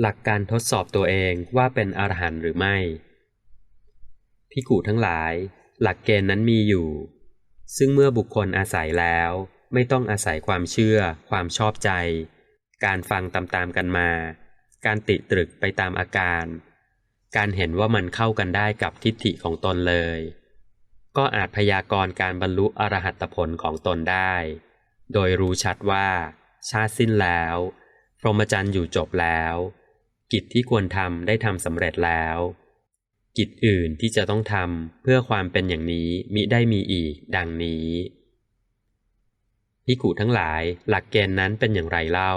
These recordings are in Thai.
หลักการทดสอบตัวเองว่าเป็นอรหันต์หรือไม่พิกูทั้งหลาย หลักเกณฑ์นั้นมีอยู่ ซึ่งเมื่อบุคคลอาศัยแล้วไม่ต้องอาศัยความเชื่อ ความชอบใจ การฟังตามๆกันมา การติตรึกไปตามอาการ การเห็นว่ามันเข้ากันได้กับทิฏฐิของตนเลย ก็อาจพยากรณ์การบรรลุอรหัตผลของตนได้ โดยรู้ชัดว่า ชาติสิ้นแล้ว พรหมจรรย์อยู่จบแล้ว กิจที่ควรทำได้ทำสำเร็จแล้ว กิจอื่นที่จะต้องทำเพื่อความเป็นอย่างนี้มิได้มีอีก ดังนี้พิขุทั้งหลายหลักเกณฑ์นั้นเป็นอย่างไรเล่า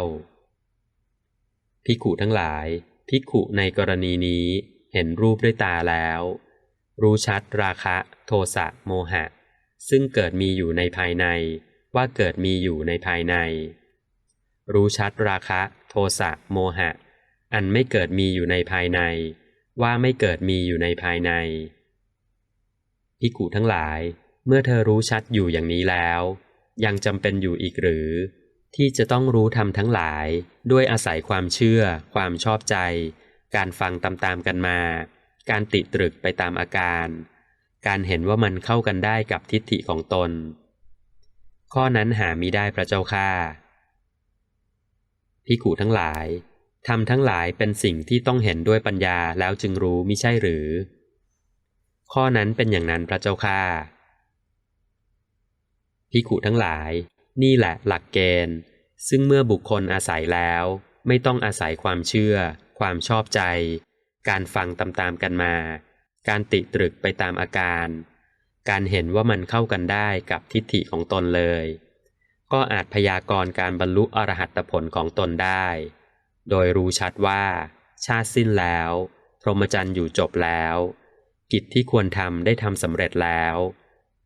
พิขุทั้งหลายพิขุในกรณีนี้เห็นรูปด้วยตาแล้ว รู้ชัดราคะ โทสะโมหะ ซึ่งเกิดมีอยู่ในภายใน ว่าเกิดมีอยู่ในภายใน รู้ชัดราคะ โทสะโมหะ อันไม่เกิดมีอยู่ในภายใน ว่าไม่เกิดมีอยู่ในภายในพิกุทั้งหลาย เมื่อเธอรู้ชัดอยู่อย่างนี้แล้ว ยังจำเป็นอยู่อีกหรือ ที่จะต้องรู้ธรรมทั้งหลาย ด้วยอาศัยความเชื่อ ความชอบใจ การฟังตามๆกันมา การติตรึกไปตามอาการ การเห็นว่ามันเข้ากันได้กับทิฏฐิของตน ข้อนั้นหามิได้พระเจ้าค่าพิกุทั้งหลาย ทำทั้งหลายเป็นสิ่งที่ต้องเห็นด้วยปัญญาแล้วจึงรู้มิใช่หรือ ข้อนั้นเป็นอย่างนั้นพระเจ้าค่าพิกุทั้งหลาย นี่แหละหลักเกณฑ์ ซึ่งเมื่อบุคคลอาศัยแล้ว ไม่ต้องอาศัยความเชื่อ ความชอบใจ การฟังตามๆกันมา การติตรึกไปตามอาการ การเห็นว่ามันเข้ากันได้กับทิฏฐิของตนเลย ก็อาจพยากรณ์การบรรลุอรหัตผลของตนได้ โดยรู้ชัดว่า ชาติสิ้นแล้ว พรหมจรรย์อยู่จบแล้ว กิจที่ควรทำได้ทำสำเร็จแล้ว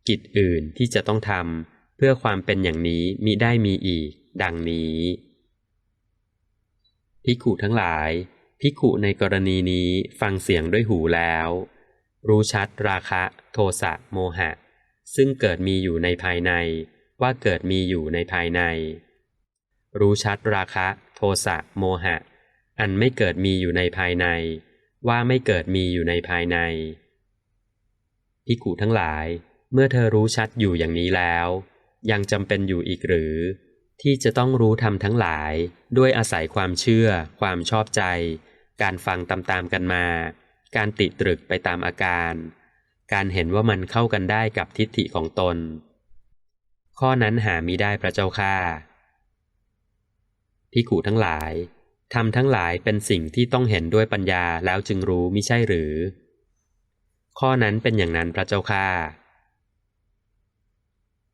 กิจอื่นที่จะต้องทำเพื่อความเป็นอย่างนี้มิได้มีอีก ดังนี้พิขุทั้งหลายพิขุในกรณีนี้ฟังเสียงด้วยหูแล้ว รู้ชัดราคะ โทสะโมหะ ซึ่งเกิดมีอยู่ในภายในว่าเกิดมีอยู่ในภายใน รู้ชัดราคะ ทสะโมหะ อันไม่เกิดมีอยู่ในภายใน ว่าไม่เกิดมีอยู่ในภายในพิกุทั้งหลาย เมื่อเธอรู้ชัดอยู่อย่างนี้แล้ว ยังจำเป็นอยู่อีกหรือ ที่จะต้องรู้ธรรมทั้งหลาย ด้วยอาศัยความเชื่อ ความชอบใจ การฟังตามๆกันมา การติตรึกไปตามอาการ การเห็นว่ามันเข้ากันได้กับทิฏฐิของตน ข้อนั้นหามิได้พระเจ้าค่า พิกุทั้งหลายทำทั้งหลายเป็นสิ่งที่ต้องเห็นด้วยปัญญาแล้วจึงรู้มิใช่หรือ ข้อนั้นเป็นอย่างนั้นพระเจ้าค่า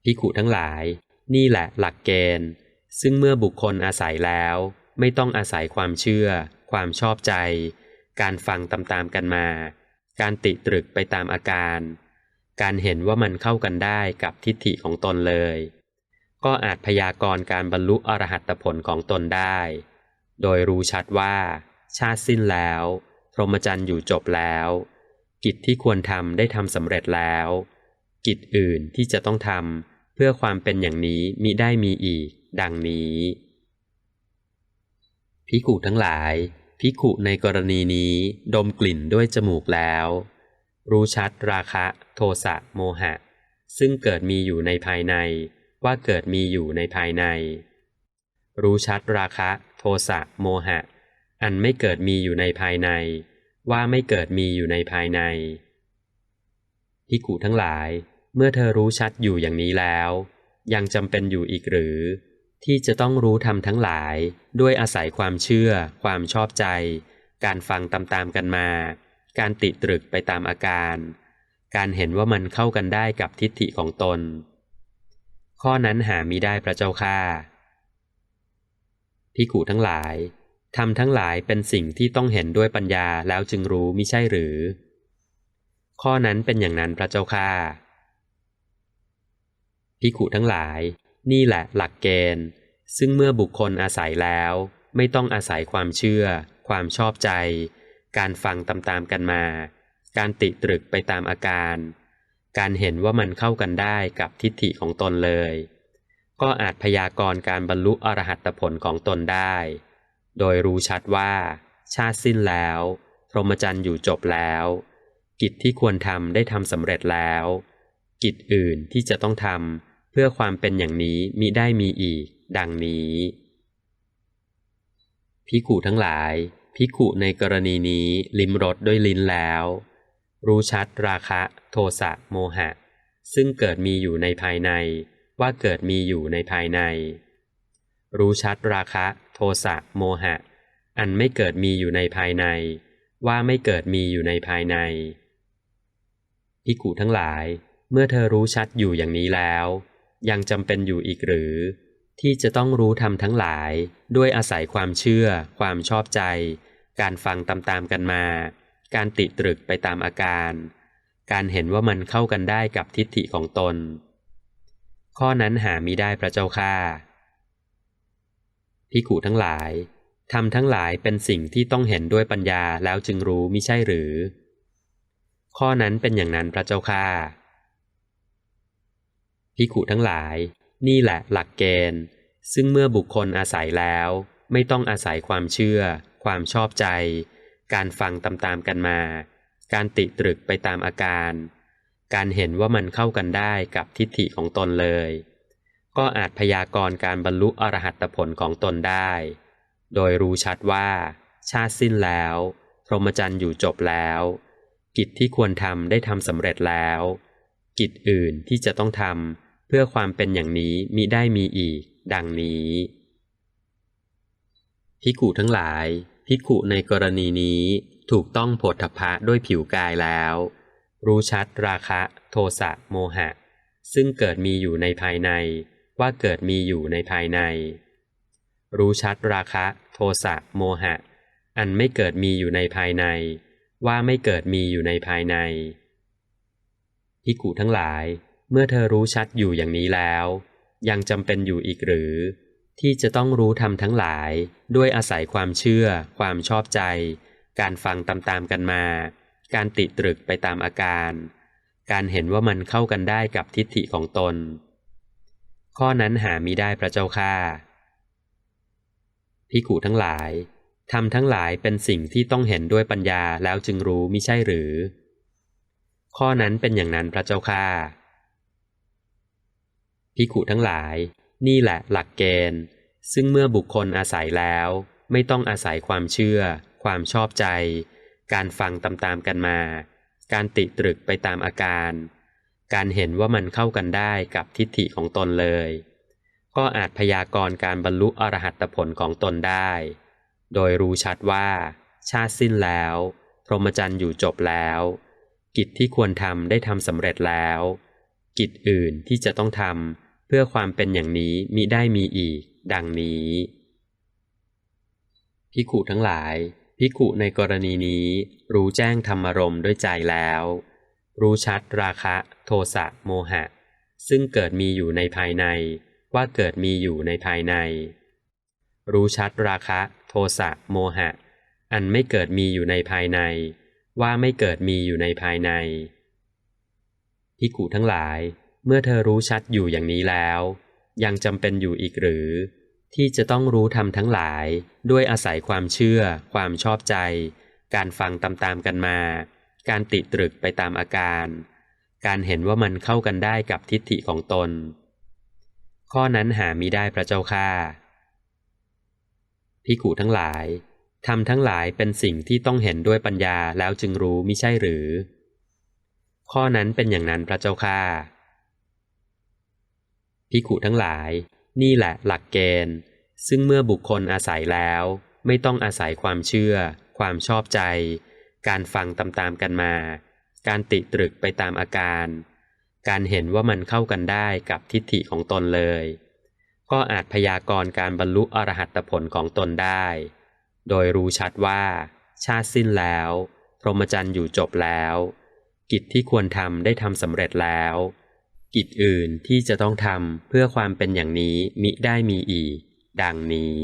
พิกุทั้งหลาย นี่แหละหลักเกณฑ์ ซึ่งเมื่อบุคคลอาศัยแล้ว ไม่ต้องอาศัยความเชื่อ ความชอบใจ การฟังตามๆกันมา การติตรึกไปตามอาการ การเห็นว่ามันเข้ากันได้กับทิฏฐิของตนเลย ก็อาจพยากรณ์การบรรลุอรหัตผลของตนได้ โดยรู้ชัดว่า ชาติสิ้นแล้ว พรหมจรรย์อยู่จบแล้ว กิจที่ควรทำได้ทำสำเร็จแล้ว กิจอื่นที่จะต้องทำเพื่อความเป็นอย่างนี้มิได้มีอีก ดังนี้พิกุทั้งหลายพิกุในกรณีนี้ดมกลิ่นด้วยจมูกแล้ว รู้ชัดราคะ โทสะโมหะ ซึ่งเกิดมีอยู่ในภายใน ว่าเกิดมีอยู่ในภายใน รู้ชัดราคะ โทสะโมหะ อันไม่เกิดมีอยู่ในภายใน ว่าไม่เกิดมีอยู่ในภายในพิกุทั้งหลาย เมื่อเธอรู้ชัดอยู่อย่างนี้แล้ว ยังจำเป็นอยู่อีกหรือ ที่จะต้องรู้ธรรมทั้งหลาย ด้วยอาศัยความเชื่อ ความชอบใจ การฟังตามๆกันมา การติดตรึกไปตามอาการ การเห็นว่ามันเข้ากันได้กับทิฏฐิของตน ข้อนั้นหามิได้พระเจ้าค่าพิกุทั้งหลายทำทั้งหลายเป็นสิ่งที่ต้องเห็นด้วยปัญญาแล้วจึงรู้มิใช่หรือ ข้อนั้นเป็นอย่างนั้นพระเจ้าค่าพิกุทั้งหลาย นี่แหละหลักเกณฑ์ ซึ่งเมื่อบุคคลอาศัยแล้ว ไม่ต้องอาศัยความเชื่อ ความชอบใจ การฟังตามๆกันมา การติตรึกไปตามอาการ การเห็นว่ามันเข้ากันได้กับทิฏฐิของตนเลย ก็อาจพยากรณ์การบรรลุอรหัตผลของตนได้ โดยรู้ชัดว่า ชาติสิ้นแล้ว พรหมจรรย์อยู่จบแล้ว กิจที่ควรทำได้ทำสำเร็จแล้ว กิจอื่นที่จะต้องทำเพื่อความเป็นอย่างนี้มิได้มีอีก ดังนี้พิขุทั้งหลายพิขุในกรณีนี้ลิ้มรสด้วยลิ้นแล้ว รู้ชัดราคะ โทสะโมหะ ซึ่งเกิดมีอยู่ในภายใน ว่าเกิดมีอยู่ในภายใน รู้ชัดราคะ โทสะโมหะ อันไม่เกิดมีอยู่ในภายใน ว่าไม่เกิดมีอยู่ในภายในพิกุทั้งหลาย เมื่อเธอรู้ชัดอยู่อย่างนี้แล้ว ยังจำเป็นอยู่อีกหรือ ที่จะต้องรู้ธรรมทั้งหลาย ด้วยอาศัยความเชื่อ ความชอบใจ การฟังตามๆกันมา การติตรึกไปตามอาการ การเห็นว่ามันเข้ากันได้กับทิฏฐิของตน ข้อนั้นหามิได้พระเจ้าค่าพิกุทั้งหลายทำทั้งหลายเป็นสิ่งที่ต้องเห็นด้วยปัญญาแล้วจึงรู้มิใช่หรือ ข้อนั้นเป็นอย่างนั้นพระเจ้าค่าพิกุทั้งหลาย นี่แหละหลักเกณฑ์ ซึ่งเมื่อบุคคลอาศัยแล้ว ไม่ต้องอาศัยความเชื่อ ความชอบใจ การฟังตามๆกันมา การติตรึกไปตามอาการ การเห็นว่ามันเข้ากันได้กับทิฏฐิของตนเลย ก็อาจพยากรณ์การบรรลุอรหัตผลของตนได้ โดยรู้ชัดว่า ชาติสิ้นแล้ว พรหมจรรย์อยู่จบแล้ว กิจที่ควรทำได้ทำสำเร็จแล้ว กิจอื่นที่จะต้องทำเพื่อความเป็นอย่างนี้มิได้มีอีก ดังนี้พิกุทั้งหลาย พิกุในกรณีนี้ถูกต้องโผฏฐพะด้วยผิวกายแล้ว รู้ชัดราคะ โทสะโมหะ ซึ่งเกิดมีอยู่ในภายใน ว่าเกิดมีอยู่ในภายใน รู้ชัดราคะ โทสะโมหะ อันไม่เกิดมีอยู่ในภายใน ว่าไม่เกิดมีอยู่ในภายในพิกุทั้งหลาย เมื่อเธอรู้ชัดอยู่อย่างนี้แล้ว ยังจำเป็นอยู่อีกหรือ ที่จะต้องรู้ธรรมทั้งหลาย ด้วยอาศัยความเชื่อ ความชอบใจ การฟังตามๆกันมา การติตรึกไปตามอาการ การเห็นว่ามันเข้ากันได้กับทิฏฐิของตน ข้อนั้นหามิได้พระเจ้าค่าพิกุทั้งหลายทำทั้งหลายเป็นสิ่งที่ต้องเห็นด้วยปัญญาแล้วจึงรู้มิใช่หรือ ข้อนั้นเป็นอย่างนั้นพระเจ้าค่าพิกุทั้งหลาย นี่แหละหลักเกณฑ์ ซึ่งเมื่อบุคคลอาศัยแล้ว ไม่ต้องอาศัยความเชื่อ ความชอบใจ การฟังตามๆกันมา การติตรึกไปตามอาการ การเห็นว่ามันเข้ากันได้กับทิฏฐิของตนเลย ก็อาจพยากรณ์การบรรลุอรหัตผลของตนได้ โดยรู้ชัดว่า ชาติสิ้นแล้ว พรหมจรรย์อยู่จบแล้ว กิจที่ควรทำได้ทำสำเร็จแล้ว กิจอื่นที่จะต้องทำ เพื่อความเป็นอย่างนี้มิได้มีอีก ดังนี้ พิกุทั้งหลาย พิกุในกรณีนี้ รู้แจ้งธรรมรมด้วยใจแล้ว รู้ชัดราคะ โทสะโมหะ ซึ่งเกิดมีอยู่ในภายใน ว่าเกิดมีอยู่ในภายใน รู้ชัดราคะ โทสะโมหะ อันไม่เกิดมีอยู่ในภายใน ว่าไม่เกิดมีอยู่ในภายในพิกุทั้งหลาย เมื่อเธอรู้ชัดอยู่อย่างนี้แล้ว ยังจำเป็นอยู่อีกหรือ ที่จะต้องรู้ธรรมทั้งหลายด้วยอาศัยความเชื่อ ความชอบใจ การฟังตามๆกันมา การติตรึกไปตามอาการ การเห็นว่ามันเข้ากันได้กับทิฏฐิของตน ข้อนั้นหามิได้พระเจ้าค่าพิกุทั้งหลายทำทั้งหลายเป็นสิ่งที่ต้องเห็นด้วยปัญญาแล้วจึงรู้มิใช่หรือ ข้อนั้นเป็นอย่างนั้นพระเจ้าค่า พิกุทั้งหลาย นี่แหละหลักเกณฑ์ ซึ่งเมื่อบุคคลอาศัยแล้ว ไม่ต้องอาศัยความเชื่อ ความชอบใจ การฟังตามๆกันมา การติตรึกไปตามอาการ การเห็นว่ามันเข้ากันได้กับทิฏฐิของตนเลย ก็อาจพยากรณ์การบรรลุอรหัตผลของตนได้ โดยรู้ชัดว่า ชาติสิ้นแล้ว พรหมจรรย์อยู่จบแล้ว กิจที่ควรทำได้ทำสำเร็จแล้ว กิจอื่นที่จะต้องทำเพื่อความเป็นอย่างนี้มิได้มีอีก ดังนี้